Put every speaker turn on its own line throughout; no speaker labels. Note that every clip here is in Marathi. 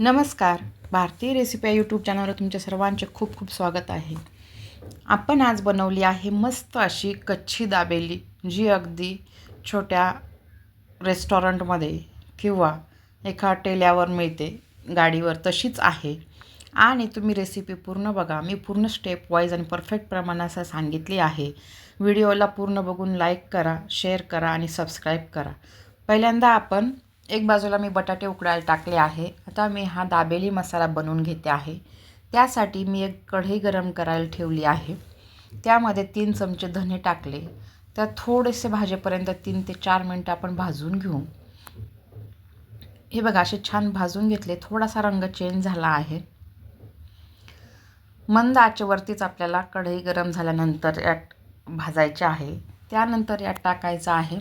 नमस्कार. भारतीय रेसिपी या यूट्यूब चॅनलवर तुमच्या सर्वांचे खूप खूप स्वागत आहे. आपण आज बनवली आहे मस्त अशी कच्छी दाबेली जी अगदी छोट्या रेस्टॉरंटमध्ये किंवा एका टेल्यावर मिळते गाडीवर तशीच आहे. आणि तुम्ही रेसिपी पूर्ण बघा. मी पूर्ण स्टेप वाईज आणि परफेक्ट प्रमाणात सांगितली आहे. व्हिडिओला पूर्ण बघून लाईक करा शेअर करा आणि सबस्क्राईब करा. पहिल्यांदा आपण एक बाजूला मी बटाटे उकडायला टाकले आहे. आता मी हा दाबेली मसाला बनवून घेते आहे. त्यासाठी मी एक कढई गरम करायला ठेवली आहे. त्यामध्ये तीन चमचे धने टाकले. तर थोडेसे भाजेपर्यंत तीन ते चार मिनटं आपण भाजून घेऊ. हे बघा असे छान भाजून घेतले. थोडासा रंग चेंज झाला आहे. मंद आचेवरतीच आपल्याला कढई गरम झाल्यानंतर यात भाजायचे आहे. त्यानंतर यात टाकायचं आहे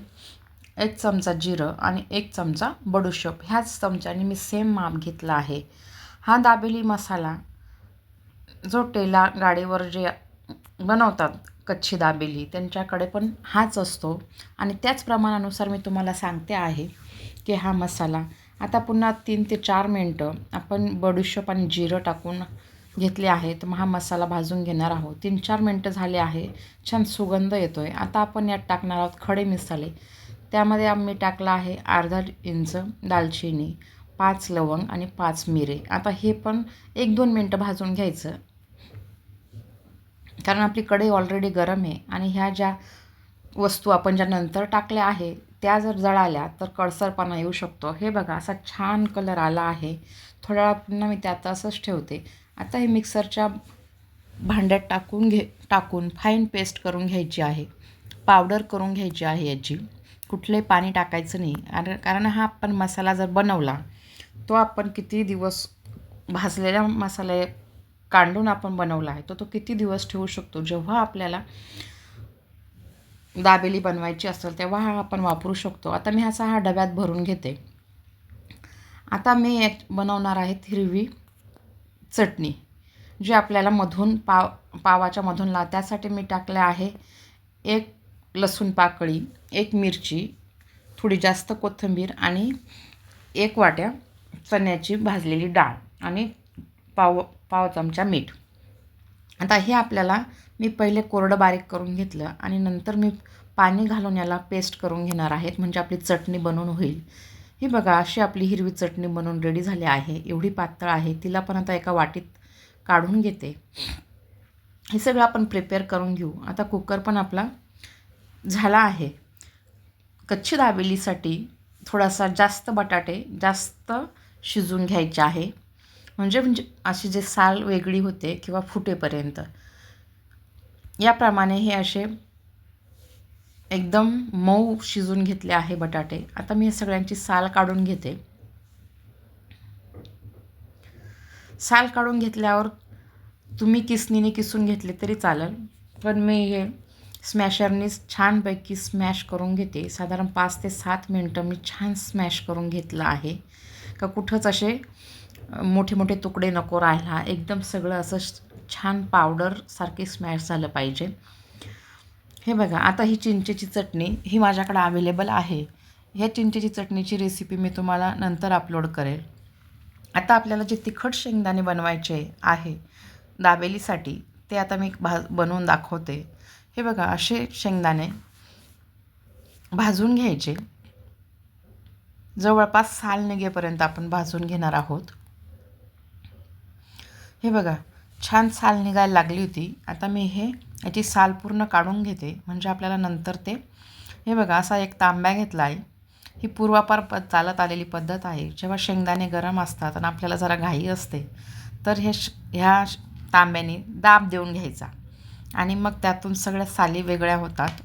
एक चमचा जिरं आणि एक चमचा बडूशोप ह्याच चमच्याने मी सेम माप घेतला आहे. हा दाबेली मसाला जो टेला गाडीवर जे बनवतात कच्छी दाबेली त्यांच्याकडे पण हाच असतो. आणि त्याच प्रमाणानुसार मी तुम्हाला सांगते आहे की हा मसाला. आता पुन्हा तीन ते चार मिनटं आपण बडूशोप आणि जिरं टाकून घेतले आहे. तर मग हा मसाला भाजून घेणार आहोत. तीन चार मिनटं झाले आहे. छान सुगंध येतो आहे आता आपण यात टाकणार आहोत खडे मसाले. त्यामध्ये आम्ही टाकला आहे अर्धा इंच दालचिनी पाच लवंग आणि पाच मिरे. आता हे पण एक दोन मिनटं भाजून घ्यायचं. कारण आपली कढई ऑलरेडी गरम आहे आणि ह्या ज्या वस्तू आपण ज्या नंतर टाकल्या आहे त्या जर जळाल्या तर कडसरपणा येऊ शकतो. हे बघा असा छान कलर आला आहे. थोड्या वेळा पुन्हा मी त्यात असंच ठेवते. आता हे मिक्सरच्या भांड्यात टाकून घे टाकून फाईन पेस्ट करून घ्यायची आहे. पावडर करून घ्यायची आहे याची. कुठलंही पाणी टाकायचं नाही. आणि कारण हा आपण मसाला जर बनवला तो आपण किती दिवस भाजलेला मसाले कांडून आपण बनवला आहे तो तो किती दिवस ठेवू शकतो? जेव्हा आपल्याला दाबेली बनवायची असेल तेव्हा हा आपण वापरू शकतो. आता मी असा हा डब्यात भरून घेते. आता मी एक बनवणार आहे हिरवी चटणी जी आपल्याला मधून पाव पावाच्या मधून ला त्यासाठी मी टाकले आहे एक लसूण पाकळी एक मिरची थोडी जास्त कोथिंबीर आणि एक वाट्या चण्याची भाजलेली डाळ आणि पाव पाव चमचा मीठ. आता हे आपल्याला मी पहिले कोरडं बारीक करून घेतलं आणि नंतर मी पाणी घालून याला पेस्ट करून घेणार आहेत म्हणजे आपली चटणी बनवून होईल. ही बघा अशी आपली हिरवी चटणी बनवून रेडी झाली आहे. एवढी पातळ आहे तिला पण आता एका वाटीत काढून घेते. हे सगळं आपण प्रिपेअर करून घेऊ. आता कुकर पण आपला झाला आहे. कच्ची दाबेलीसाठी थोडासा जास्त बटाटे जास्त शिजून घ्यायचे आहे. म्हणजे म्हणजे अशी जे साल वेगळी होते किंवा फुटेपर्यंत. याप्रमाणे हे असे एकदम मऊ शिजून घेतले आहे बटाटे. आता मी सगळ्यांची साल काढून घेते. साल काढून घेतल्यावर तुम्ही किसनीने किसून घेतले तरी चालेल. पण मी हे स्मॅशरनीच छानपैकी स्मॅश करून घेते. साधारण पाच ते सात मिनटं मी छान स्मॅश करून घेतलं आहे. का कुठंच असे मोठे मोठे तुकडे नको राहायला. एकदम सगळं असं छान पावडरसारखे स्मॅश झालं पाहिजे. हे बघा आता ही चिंचेची चटणी ही माझ्याकडे अवेलेबल आहे. ह्या चिंचेची चटणीची रेसिपी मी तुम्हाला नंतर अपलोड करेल. आता आपल्याला जे तिखट शेंगदाणे बनवायचे आहे दाबेलीसाठी ते आता मी भा बनवून दाखवते. हे बघा असे शेंगदाणे भाजून घ्यायचे. जवळपास साल निघेपर्यंत आपण भाजून घेणार आहोत. हे बघा छान साल निघायला लागली होती. आता मी हे याची साल पूर्ण काढून घेते. म्हणजे आपल्याला नंतर ते हे बघा असा एक तांब्या घेतला आहे ही पूर्वापार प चालत आलेली पद्धत आहे. जेव्हा शेंगदाणे गरम असतात आणि आपल्याला जरा घाई असते तर हे श ह्या तांब्याने दाब देऊन घ्यायचा. आणि मग त्यातून सगळ्या साली वेगळ्या होतात.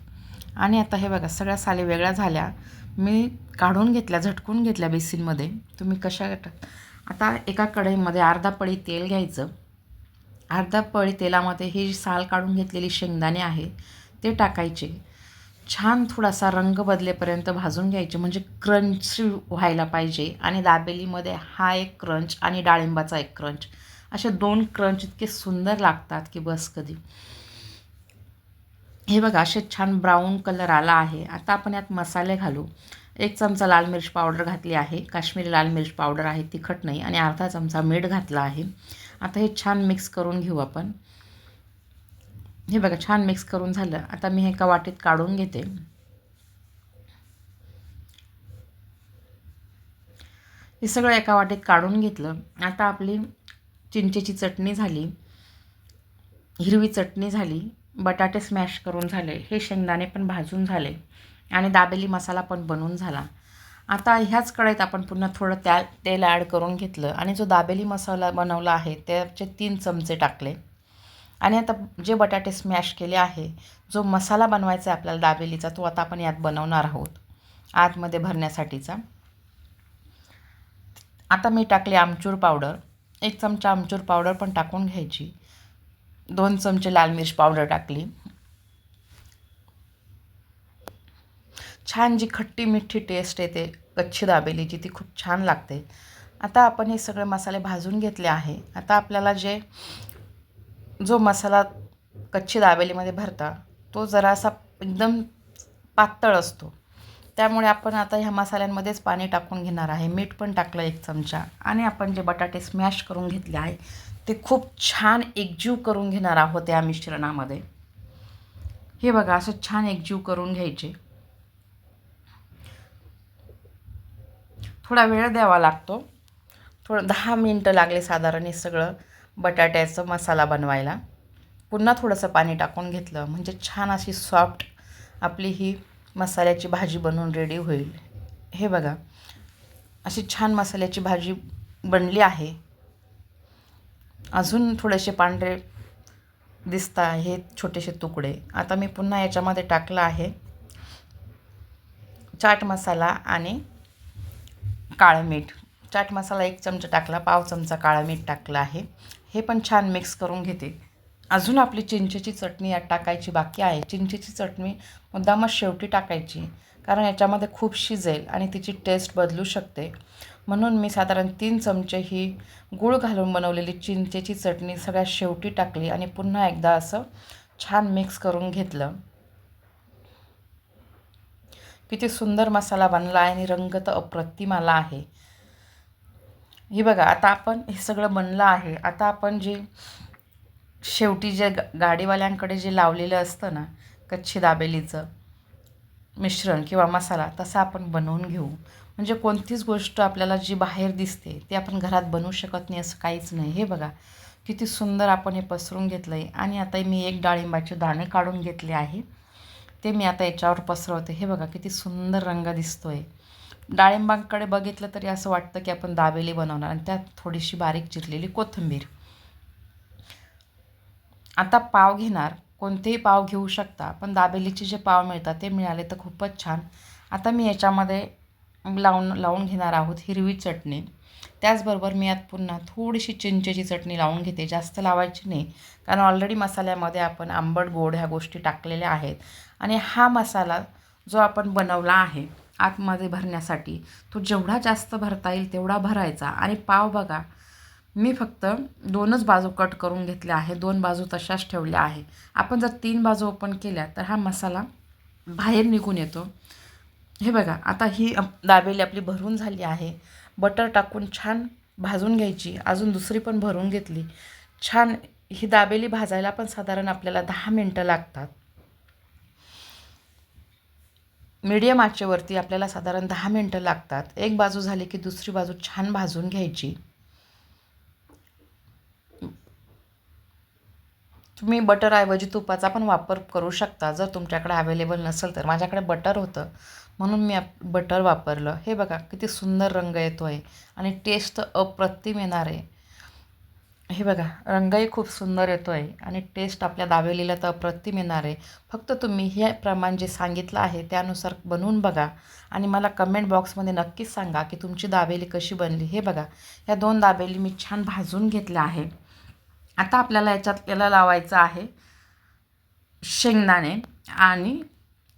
आणि आता हे बघा सगळ्या साली वेगळ्या झाल्या. मी काढून घेतल्या झटकून घेतल्या बेसिनमध्ये. तुम्ही कशा आता एका कढईमध्ये अर्धा पळी तेल घ्यायचं. अर्धा पळी तेलामध्ये ही साल काढून घेतलेली शेंगदाणे आहे ते टाकायचे. छान थोडासा रंग बदलेपर्यंत भाजून घ्यायचे म्हणजे क्रंच व्हायला पाहिजे. आणि दाबेलीमध्ये हा एक क्रंच आणि डाळिंबाचा एक क्रंच. असे दोन क्रंच इतके सुंदर लागतात की बस कधी. हे बघा असे छान ब्राऊन कलर आला आहे. आता आपण यात मसाले घालू. एक चमचा लाल मिर्च पावडर घातली आहे. काश्मीरी लाल मिर्च पावडर आहे तिखट नाही आणि अर्धा चमचा मीठ घातला आहे. आता हे छान मिक्स करून घेऊ आपण. हे बघा छान मिक्स करून झालं. आता मी हे एका वाटीत काढून घेते. हे सगळं एका वाटीत काढून घेतलं. आता आपली चिंचेची चटणी झाली. हिरवी चटणी झाली. बटाटे स्मॅश करून झाले हे शेंगदाणे पण भाजून झाले आणि दाबेली मसाला पण बनवून झाला. आता ह्याच कढईत आपण पुन्हा थोडं त्या तेल ॲड करून घेतलं आणि जो दाबेली मसाला बनवला आहे त्याचे तीन चमचे टाकले. आणि आता जे बटाटे स्मॅश केले आहे जो मसाला बनवायचा आहे आपल्याला दाबेलीचा तो आता आपण यात बनवणार आहोत आतमध्ये भरण्यासाठीचा. आता मी टाकले आमचूर पावडर. एक चमचा आमचूर पावडर पण टाकून घ्यायची. दोन चमचे लाल मिरची पावडर टाकली. छान जी खट्टी मिठी टेस्ट येते कच्ची दाबेलीची ती खूप छान लागते. आता आपण हे सगळे मसाले भाजून घेतले आहे. आता आपल्याला जे जो मसाला कच्ची दाबेलीमध्ये भरता तो जरासा एकदम पातळ असतो. त्यामुळे आपण आता ह्या मसाल्यांमध्येच पाणी टाकून घेणार आहे. मीठ पण टाकलं एक चमचा. आणि आपण जे बटाटे स्मॅश करून घेतले आहे ते खूप छान एकजीव करून घेणार आहोत या मिश्रणामध्ये. हे बघा असं छान एकजीव करून घ्यायचे. थोडा वेळ द्यावा लागतो. थोडं दहा मिनटं लागले साधारण हे सगळं बटाट्याचं मसाला बनवायला. पुन्हा थोडंसं पाणी टाकून घेतलं म्हणजे छान अशी सॉफ्ट आपली ही मसाल्याची भाजी बनवून रेडी होईल. हे बघा अशी छान मसाल्याची भाजी बनली आहे. अजून थोडेसे पांढरे दिसता हे छोटेसे तुकडे. आता मी पुन्हा याच्यामध्ये टाकलं आहे चाट मसाला आणि काळं मीठ. चाट मसाला एक चमचा टाकला पाव चमचा काळा मीठ टाकलं आहे. हे पण छान मिक्स करून घेते. अजून आपली चिंचेची चटणी यात टाकायची बाकी आहे. चिंचेची चटणी मुद्दामच शेवटी टाकायची कारण याच्यामध्ये खूप शिजेल आणि तिची टेस्ट बदलू शकते. म्हणून मी साधारण तीन चमचे ही गूळ घालून बनवलेली चिंचेची चटणी सगळ्यात शेवटी टाकली आणि पुन्हा एकदा असं छान मिक्स करून घेतलं. किती सुंदर मसाला बनला आहे आणि रंग तर अप्रतिम आला आहे. हे बघा आता आपण हे सगळं बनलं आहे. आता आपण जे शेवटी जे गा गाडीवाल्यांकडे जे लावलेलं असतं ना कच्छी दाबेलीचं मिश्रण किंवा मसाला तसा आपण बनवून घेऊ. म्हणजे कोणतीच गोष्ट आपल्याला जी बाहेर दिसते ती आपण घरात बनवू शकत नाही असं काहीच नाही. हे बघा किती सुंदर आपण हे पसरून घेतलं आहे आणि आता मी एक डाळिंबाचे दाणे काढून घेतले आहे. ते मी आता याच्यावर पसरवते. हे बघा किती सुंदर रंग दिसतो आहे डाळिंबांकडे बघितलं तरी असं वाटतं की आपण दाबेली बनवणार. आणि त्यात थोडीशी बारीक चिरलेली कोथिंबीर. आता पाव घेणार. कोणतेही पाव घेऊ शकता. पण दाबेलीचे जे पाव मिळतात ते मिळाले तर खूपच छान. आता मी याच्यामध्ये लावून लावून घेणार आहोत हिरवी चटणी. त्याचबरोबर मी यात पुन्हा थोडीशी चिंचेची चटणी लावून घेते. जास्त लावायची नाही. कारण ऑलरेडी मसाल्यामध्ये आपण आंबट गोड ह्या गोष्टी टाकलेल्या आहेत. आणि हा मसाला जो आपण बनवला आहे आतमध्ये भरण्यासाठी तो जेवढा जास्त भरता येईल तेवढा भरायचा. आणि पाव बघा मी फक्त दोनच बाजू कट करून घेतल्या आहे दोन बाजू तशाच ठेवल्या आहे आपण जर तीन बाजू ओपन केल्या तर हा मसाला बाहेर निघून येतो. हे बघा आता ही दाबेली आपली भरून झाली आहे. बटर टाकून छान भाजून घ्यायची. अजून दुसरी पण भरून घेतली. छान ही दाबेली भाजायला पण साधारण आपल्याला दहा मिनटं लागतात. मीडियम आचेवरती आपल्याला साधारण दहा मिनटं लागतात. एक बाजू झाली की दुसरी बाजू छान भाजून घ्यायची. तुम्ही बटरऐवजी तुपाचा पण वापर करू शकता. जर तुमच्याकडे अवेलेबल नसेल तर. माझ्याकडे बटर होतं. म्हणून मी बटर वापरलं. हे बघा किती सुंदर रंग येतो आहे आणि टेस्ट अप्रतिम येणार आहे. हे बघा रंगही खूप सुंदर येतो आहे आणि टेस्ट आपल्या दाबेलीला तर अप्रतिम येणार आहे. फक्त तुम्ही हे प्रमाण जे सांगितलं आहे त्यानुसार बनवून बघा आणि मला कमेंट बॉक्समध्ये नक्कीच सांगा की तुमची दाबेली कशी बनली. हे बघा ह्या दोन दाबेली मी छान भाजून घेतल्या आहे. आता आपल्याला याच्यात याला लावायचं आहे शेंगदाणे आणि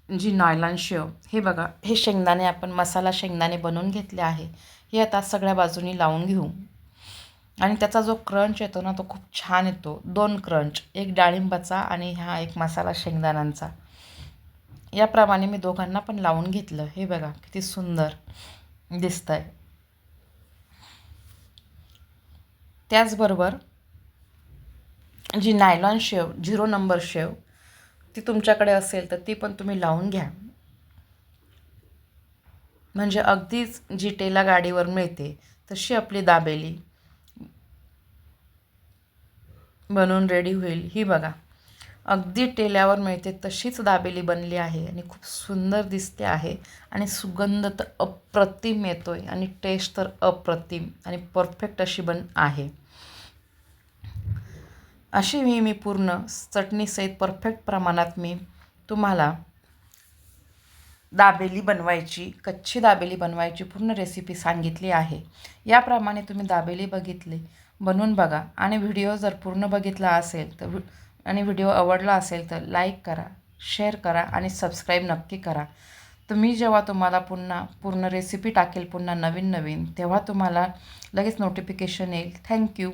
जी नायलॉन शेव हे बघा. हे शेंगदाणे आपण मसाला शेंगदाणे बनवून घेतले आहे. हे आता सगळ्या बाजूनी लावून घेऊ. आणि त्याचा जो क्रंच येतो ना तो खूप छान येतो. दोन क्रंच एक डाळिंबाचा आणि हा एक मसाला शेंगदाण्यांचा याप्रमाणे मी दोघांना पण लावून घेतलं. हे बघा किती सुंदर दिसत आहे त्याचबरोबर जी नायलॉन शेव झिरो नंबर शेव ती तुमच्याकडे असेल तर ती पण तुम्ही लावून घ्या. म्हणजे अगदीच जी टेला गाडीवर मिळते तशी आपली दाबेली. बनवून रेडी होईल. ही बघा. अगदी टेल्यावर मिळते तशीच दाबेली बनली आहे आणि खूप सुंदर दिसते आहे आणि सुगंध तर अप्रतिम येतो आहे आणि टेस्ट तर अप्रतिम आणि परफेक्ट अशी बन आहे. अशी मी मी पूर्ण चटणीसहित परफेक्ट प्रमाणात मी तुम्हाला दाबेली बनवायची कच्ची दाबेली बनवायची पूर्ण रेसिपी सांगितली आहे. याप्रमाणे तुम्ही दाबेली बघितली बनवून बघा. आणि व्हिडिओ जर पूर्ण बघितला असेल तर आणि व्हिडिओ आवडला असेल तर लाईक करा शेअर करा आणि सबस्क्राईब नक्की करा. तर मी जेव्हा तुम्हाला पुन्हा पूर्ण रेसिपी टाकेल पुन्हा नवीन नवीन तेव्हा तुम्हाला लगेच नोटिफिकेशन येईल. थँक्यू